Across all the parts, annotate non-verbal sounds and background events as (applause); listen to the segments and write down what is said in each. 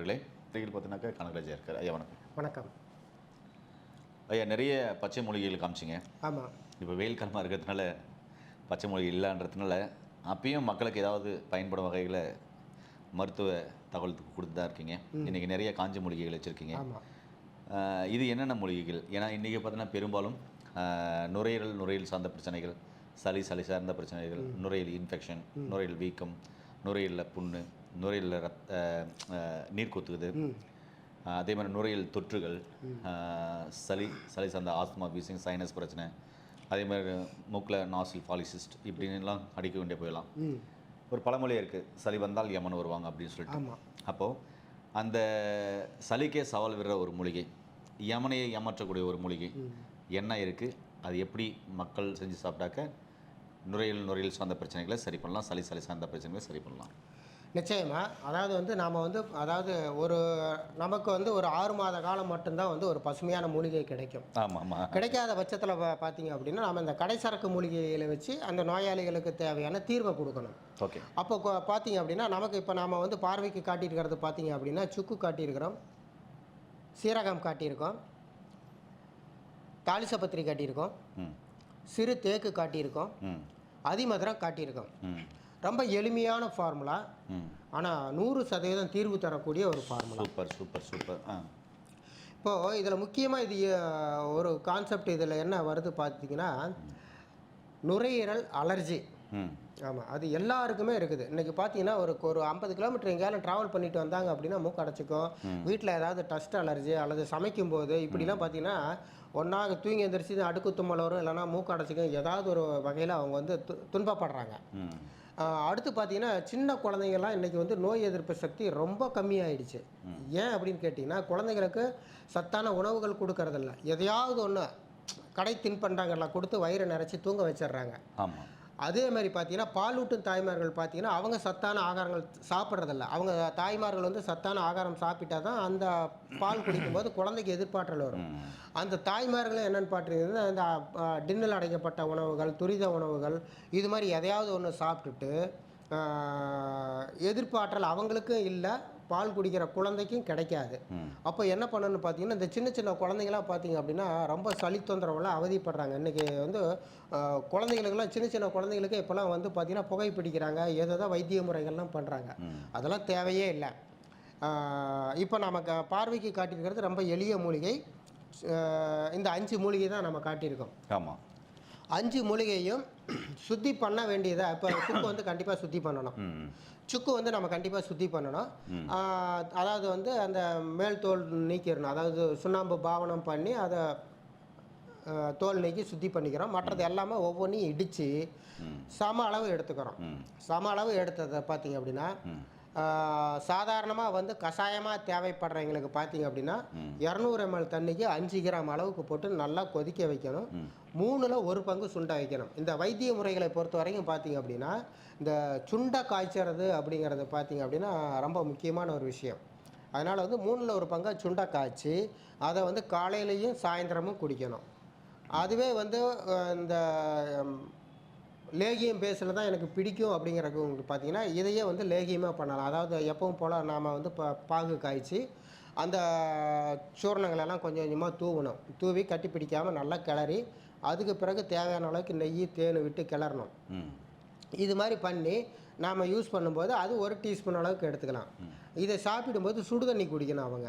நண்பர்களே இன்றைக்கு பார்த்தீங்கன்னாக்கா கனகராஜா இருக்கார். ஐயா வணக்கம். வணக்கம். ஐயா நிறைய பச்சை மூலிகைகள் காமிச்சிங்க. ஆமாம் இப்போ வெயில் காலமாக இருக்கிறதுனால பச்சை மூலிகை இல்லைன்றதுனால அப்பயும் மக்களுக்கு ஏதாவது பயன்படும் வகையில் மருத்துவ தகவல் கொடுத்து தான் இருக்கீங்க. இன்றைக்கி நிறைய காஞ்ச மூலிகைகள் வச்சுருக்கீங்க. இது என்னென்ன மூலிகைகள்? ஏன்னா இன்றைக்கி பார்த்தீங்கன்னா பெரும்பாலும் நுரையீரல் நுரையீரல் சார்ந்த பிரச்சனைகள் சளி சளி சார்ந்த பிரச்சனைகள் நுரையீரல் இன்ஃபெக்ஷன் நுரையீரல் வீக்கம் நுரையீரலில் புண்ணு நுரையீரலில் ரத்த நீர் கொத்துக்குது அதே மாதிரி நுரையீரல் தொற்றுகள் சளி சளி சார்ந்த ஆஸ்துமா வீசிங் சைனஸ் பிரச்சனை அதே மாதிரி மூக்கில் நாசில் பாலிசிஸ்ட் இப்படின்லாம் அடிக்க வேண்டிய போயிடலாம். ஒரு பழமொழி இருக்குது சளி வந்தால் யமன் வருவாங்க அப்படின்னு சொல்லிட்டு. அப்போது அந்த சளிக்கே சவால் விடுற ஒரு மூலிகை யமனையை ஏமாற்றக்கூடிய ஒரு மூலிகை என்ன இருக்குது அது எப்படி மக்கள் செஞ்சு சாப்பிட்டாக்க நுரையீரல் நுரையீரல் சார்ந்த பிரச்சனைகளை சரி பண்ணலாம் சளி சளி சார்ந்த பிரச்சனைகளை சரி பண்ணலாம். நிச்சயமா. அதாவது வந்து நாம் வந்து அதாவது ஒரு நமக்கு வந்து ஒரு ஆறு மாத காலம் மட்டும்தான் வந்து ஒரு பசுமையான மூலிகை கிடைக்கும். ஆமாம். கிடைக்காத பட்சத்தில் பார்த்தீங்க அப்படின்னா நம்ம இந்த கடைசரக்கு மூலிகைகளை வச்சு அந்த நோயாளிகளுக்கு தேவையான தீர்வை கொடுக்கணும். ஓகே. அப்போ பார்த்தீங்க அப்படின்னா நமக்கு இப்போ நாம் வந்து பார்வைக்கு காட்டியிருக்கிறது பார்த்தீங்க அப்படின்னா சுக்கு காட்டியிருக்கிறோம் சீரகம் காட்டியிருக்கோம் தாலிசப்பத்திரி காட்டியிருக்கோம் ம். சிறு தேக்கு காட்டியிருக்கோம் அதிமதுரம் காட்டியிருக்கோம். ம். ரொம்ப எளிமையான ஃபார்முலா ஆனால் நூறு சதவீதம் தீர்வு தரக்கூடிய ஒரு ஃபார்முலா சூப்பர் சூப்பர் சூப்பர். ஆ. இப்போது இதில் முக்கியமாக இது ஒரு கான்செப்ட் இதில் என்ன வருது பார்த்தீங்கன்னா நுரையீரல் அலர்ஜி ஆமாம் அது எல்லாருக்குமே இருக்குது. இன்றைக்கி பார்த்தீங்கன்னா ஒரு ஒரு ஐம்பது கிலோமீட்டர் எங்கேயாலும் ட்ராவல் பண்ணிட்டு வந்தாங்க அப்படின்னா மூக்கு அடைச்சிக்கும். வீட்டில் ஏதாவது டஸ்ட் அலர்ஜி அல்லது சமைக்கும் போது இப்படிலாம் பார்த்தீங்கன்னா ஒன்றா தூங்கி எந்திரிச்சு அடுக்கு தும்மல் வரும். இல்லைன்னா மூக்கு அடைச்சிக்கும். ஏதாவது ஒரு வகையில் அவங்க வந்து து துன்பப்படுறாங்க. அடுத்து பார்த்தீங்கன்னா சின்ன குழந்தைங்கள்லாம் இன்றைக்கி வந்து நோய் எதிர்ப்பு சக்தி ரொம்ப கம்மியாயிடுச்சு. ஏன் அப்படின்னு கேட்டிங்கன்னா குழந்தைங்களுக்கு சத்தான உணவுகள் கொடுக்கறதில்ல. எதையாவது ஒன்று கடை தின்பண்டங்கள்லாம் கொடுத்து வயிறை நிறைச்சி தூங்க வச்சிடுறாங்க. ஆமாம் அதே மாதிரி பார்த்தீங்கன்னா பாலூட்டும் தாய்மார்கள் பார்த்தீங்கன்னா அவங்க சத்தான ஆகாரங்கள் சாப்பிட்றதில்ல. அவங்க தாய்மார்கள் வந்து சத்தான ஆகாரம் சாப்பிட்டா தான் அந்த பால் குடிக்கும்போது குழந்தைக்கு எதிர்பார்த்தல் வரும். அந்த தாய்மார்களும் என்னென்னு பார்த்தீங்கன்னா அந்த டின்னில் அடைக்கப்பட்ட உணவுகள் துரித உணவுகள் இது மாதிரி எதையாவது ஒன்று சாப்பிட்டுட்டு ஆஹ், எதிர்ப்பாற்றல் அவங்களுக்கும் இல்லை. பால் குடிக்கிற குழந்தைக்கும் கிடைக்காது. அப்போ என்ன பண்ணணும்னு பார்த்தீங்கன்னா இந்த சின்ன சின்ன குழந்தைங்களாம் பார்த்தீங்க அப்படின்னா ரொம்ப சளி தொந்தரவுல அவதிப்படுறாங்க. இன்றைக்கி வந்து குழந்தைங்களுக்கெல்லாம் சின்ன சின்ன குழந்தைங்களுக்கு இப்போலாம் வந்து பார்த்தீங்கன்னா புகை பிடிக்கிறாங்க. ஏதோ வைத்திய முறைகள்லாம் பண்ணுறாங்க அதெல்லாம் தேவையே இல்லை. இப்போ நமக்கு பார்வைக்கு காட்டியிருக்கிறது ரொம்ப எளிய மூலிகை. இந்த அஞ்சு மூலிகை தான் நம்ம காட்டியிருக்கோம். ஆமாம் அஞ்சு மூலிகையும் (clears throat) சுத்தி பண்ண வேண்டியதை? இப்போ சுக்கு வந்து கண்டிப்பாக சுத்தி பண்ணணும். சுக்கு வந்து நம்ம கண்டிப்பாக சுத்தி பண்ணணும். அதாவது வந்து அந்த மேல் தோல் நீக்கிடணும். அதாவது சுண்ணாம்பு பாவனம் பண்ணி அதை தோல் நீக்கி சுத்தி பண்ணிக்கிறோம். மற்றது எல்லாமே ஒவ்வொன்றையும் இடித்து சம அளவு எடுத்துக்கிறோம். சம அளவு எடுத்ததை பார்த்தீங்க அப்படின்னா சாதாரணமாக வந்து கஷாயமாக தேவைப்படுறவங்களுக்கு பார்த்தீங்க அப்படின்னா இரநூறு எம்எல் தண்ணிக்கு அஞ்சு கிராம் அளவுக்கு போட்டு நல்லா கொதிக்க வைக்கணும். மூணில் ஒரு பங்கு சுண்டை வைக்கணும். இந்த வைத்திய முறைகளை பொறுத்த வரைக்கும் பார்த்தீங்க அப்படின்னா இந்த சுண்டை காய்ச்சறது அப்படிங்கிறது பார்த்தீங்க அப்படின்னா ரொம்ப முக்கியமான ஒரு விஷயம். அதனால் வந்து மூணில் ஒரு பங்கா சுண்டை காய்ச்சி அதை வந்து காலையிலையும் சாயந்தரமும் குடிக்கணும். அதுவே வந்து இந்த லேகியம் பேஸில் தான் எனக்கு பிடிக்கும் அப்படிங்கிறது உங்களுக்கு பார்த்தீங்கன்னா இதையே வந்து லேகியமாக பண்ணலாம். அதாவது எப்பவும் போல் நாம் வந்து பா பாகு காய்ச்சி அந்த சூரணங்களெல்லாம் கொஞ்சம் கொஞ்சமாக தூவணும். தூவி கட்டி பிடிக்காமல் நல்லா கிளறி அதுக்கு பிறகு தேவையான அளவுக்கு நெய் தேன் விட்டு கிளறணும். இது மாதிரி பண்ணி நாம் யூஸ் பண்ணும்போது அது ஒரு டீஸ்பூன் அளவுக்கு எடுத்துக்கலாம். இதை சாப்பிடும்போது சுடுதண்ணி குடிக்கணும் அவங்க.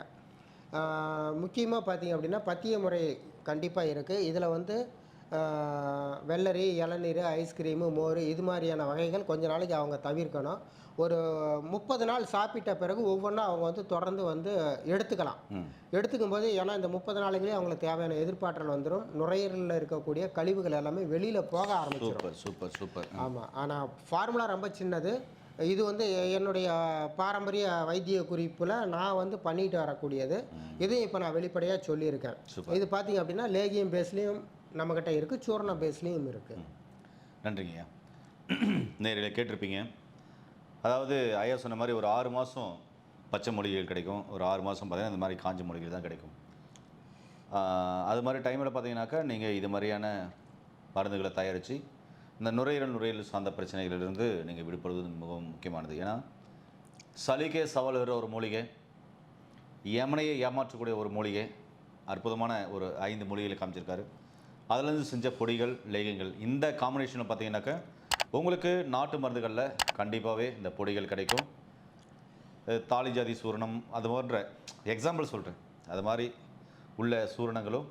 முக்கியமாக பார்த்தீங்க அப்படின்னா பத்திய முறை கண்டிப்பாக இருக்குது இதில் வந்து வெள்ளரி இளநீர் ஐஸ்கிரீமு மோர் இது மாதிரியான வகைகள் கொஞ்ச நாளைக்கு அவங்க தவிர்க்கணும். ஒரு முப்பது நாள் சாப்பிட்ட பிறகு ஒவ்வொன்றா அவங்க வந்து தொடர்ந்து வந்து எடுத்துக்கலாம். எடுத்துக்கும் போது ஏன்னா இந்த முப்பது நாளைக்குலேயே அவங்களுக்கு தேவையான எதிர்ப்பாற்றல் வந்துடும் நுரையீரலில் இருக்கக்கூடிய கழிவுகள் எல்லாமே வெளியில் போக ஆரம்பிச்சிடும் சூப்பர் சூப்பர் ஆமாம் ஆனால் ஃபார்முலா ரொம்ப சின்னது. இது வந்து என்னுடைய பாரம்பரிய வைத்திய குறிப்பில் நான் வந்து பண்ணிட்டு வரக்கூடியது. இதையும் இப்போ நான் வெளிப்படையாக சொல்லியிருக்கேன். இது பார்த்தீங்க அப்படின்னா லேகியம் பேஸ்லேயும் நம்மக்கிட்ட இருக்குது சூர்ண பேஸ்லேயும் இருக்குது நன்றிங்கய்யா நேரில் கேட்டிருப்பீங்க. அதாவது ஐயா சொன்ன மாதிரி ஒரு ஆறு மாதம் பச்சை மொழிகள் கிடைக்கும். ஒரு ஆறு மாதம் பார்த்தீங்கன்னா இந்த மாதிரி காஞ்ச மொழிகள் தான் கிடைக்கும். அது மாதிரி டைமில் பார்த்தீங்கன்னாக்கா நீங்கள் இது மாதிரியான மருந்துகளை தயாரித்து இந்த நுரையீரல் நுரையீரல் சார்ந்த பிரச்சனைகளிலிருந்து நீங்கள் விடுபடுவது மிகவும் முக்கியமானது. ஏன்னா சளிக்கே சவால் வர ஒரு மூலிகை யமனையை ஏமாற்றக்கூடிய ஒரு மூலிகை அற்புதமான ஒரு ஐந்து மூலிகைகளை காமிச்சிருக்காரு. அதுலேருந்து செஞ்ச பொடிகள் லேகங்கள் இந்த காம்பினேஷனில் பார்த்தீங்கன்னாக்கா உங்களுக்கு நாட்டு மருந்துகளில் கண்டிப்பாகவே இந்த பொடிகள் கிடைக்கும். தாலி ஜாதி சூரணம் அது போன்ற எக்ஸாம்பிள் சொல்கிறேன் அது மாதிரி உள்ள சூரணங்களும்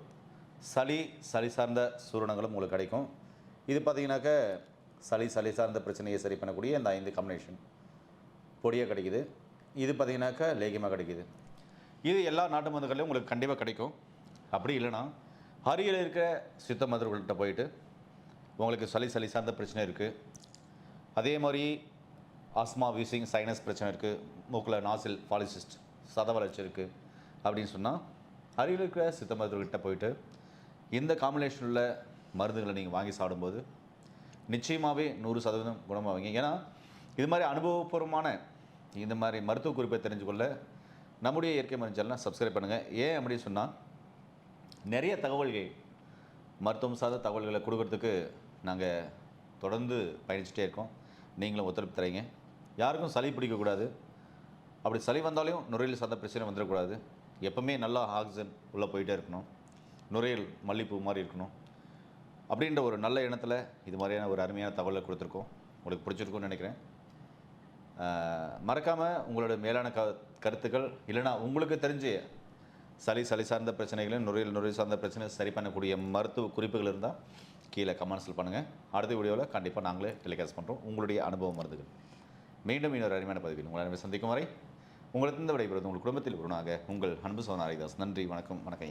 சளி சளி சார்ந்த சூரணங்களும் உங்களுக்கு கிடைக்கும். இது பார்த்தீங்கன்னாக்க சளி சளி சார்ந்த பிரச்சனையை சரி பண்ணக்கூடிய இந்த ஐந்து காம்பினேஷன் பொடியாக கிடைக்குது. இது பார்த்தீங்கன்னாக்கா லேகியமாக கிடைக்குது. இது எல்லா நாட்டு மருந்துகள்லையும் உங்களுக்கு கண்டிப்பாக கிடைக்கும். அப்படி இல்லைன்னா அருகில் இருக்கிற சித்த மருந்துகள்கிட்ட போயிட்டு உங்களுக்கு சளி சளி சார்ந்த பிரச்சனை இருக்குது அதே மாதிரி ஆஸ்மா வீசிங் சைனஸ் பிரச்சனை இருக்குது மூக்கில் நாசில் பாலிசிஸ்ட் சத வளர்ச்சி இருக்குது அப்படின்னு சொன்னால் அருகில் இருக்கிற சித்த மருத்துவர்கிட்ட போயிட்டு இந்த காம்பினேஷன் உள்ள மருந்துகளை நீங்கள் வாங்கி சாப்பிடும்போது நிச்சயமாகவே நூறு சதவீதம் குணமாவீங்க ஏன்னா இது மாதிரி அனுபவபூர்வமான இந்த மாதிரி மருத்துவ குறிப்பை தெரிஞ்சுக்கொள்ள நம்முடைய இயற்கை மருந்துச்செல்லாம் சப்ஸ்கிரைப் பண்ணுங்கள் ஏன் அப்படின்னு சொன்னால் நிறைய தகவல்கள் மருத்துவம் சார்ந்த தகவல்களை கொடுக்கறதுக்கு நாங்கள் தொடர்ந்து பயணிச்சுட்டே இருக்கோம். நீங்களும் ஒத்துழைப்பு தரீங்க யாருக்கும் சளி பிடிக்கக்கூடாது அப்படி சளி வந்தாலும் நுரையீரல் சார்ந்த பிரச்சனை வந்துடக்கூடாது. எப்பவுமே நல்லா ஆக்சிஜன் உள்ளே போயிட்டே இருக்கணும். நுரையீரல் மல்லிப்பூ மாதிரி இருக்கணும். அப்படின்ற ஒரு நல்ல எண்ணத்தில் இது மாதிரியான ஒரு அருமையான தகவலை கொடுத்துருக்கோம். உங்களுக்கு பிடிச்சிருக்கும்னு நினைக்கிறேன். மறக்காமல் உங்களோட மேலான க கருத்துக்கள் இல்லைனா உங்களுக்கு தெரிஞ்சு சளி சளி சார்ந்த பிரச்சனைகளையும் நுரையீரல் நுரையீரல் சார்ந்த பிரச்சனை சரி பண்ணக்கூடிய மருத்துவ குறிப்புகள் இருந்தால் கீழே கமெண்ட்ஸில் பண்ணுங்கள் அடுத்த வீடியோவில் கண்டிப்பாக நாங்களே டெலிகாஸ்ட் பண்ணுறோம் உங்களுடைய அனுபவ மருந்துகள். மீண்டும் இன்னொரு அருமையான பதிவில் உங்களை அனைவரும் சந்திக்கும் வரை உங்களுக்கு இந்த விடைபெறுவது உங்கள் குடும்பத்தில் ஒருவனாக உங்கள் அன்பு சோனாரிதாஸ் நன்றி வணக்கம் வணக்கம்.